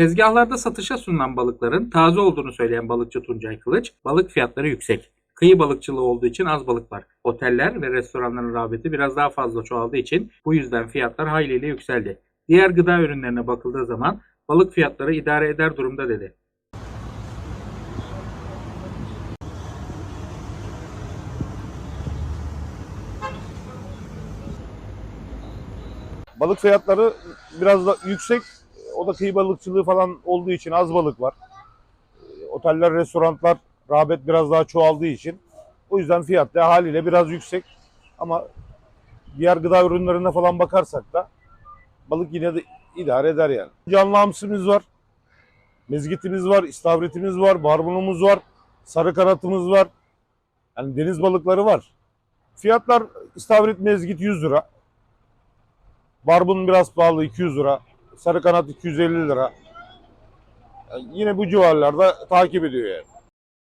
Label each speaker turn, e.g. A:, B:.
A: Tezgahlarda satışa sunulan balıkların taze olduğunu söyleyen balıkçı Tuncay Kılıç, balık fiyatları yüksek. Kıyı balıkçılığı olduğu için az balık var. Oteller ve restoranların rağbeti biraz daha fazla çoğaldığı için bu yüzden fiyatlar hayliyle yükseldi. Diğer gıda ürünlerine bakıldığı zaman balık fiyatları idare eder durumda dedi.
B: Balık fiyatları biraz da yüksek. O da kıyı balıkçılığı falan olduğu için az balık var. E, Oteller, restoranlar rağbet biraz daha çoğaldığı için. O yüzden fiyat da haliyle biraz yüksek. Ama diğer gıda ürünlerine falan bakarsak da balık yine de idare eder yani. Canlı hamsimiz var. Mezgitimiz var, istavritimiz var, barbunumuz var, sarı kanatımız var. Yani deniz balıkları var. Fiyatlar istavrit mezgit 100 lira. Barbun biraz pahalı 200 lira. Sarı kanat 250 lira. Yani yine bu civarlarda takip ediyor yani.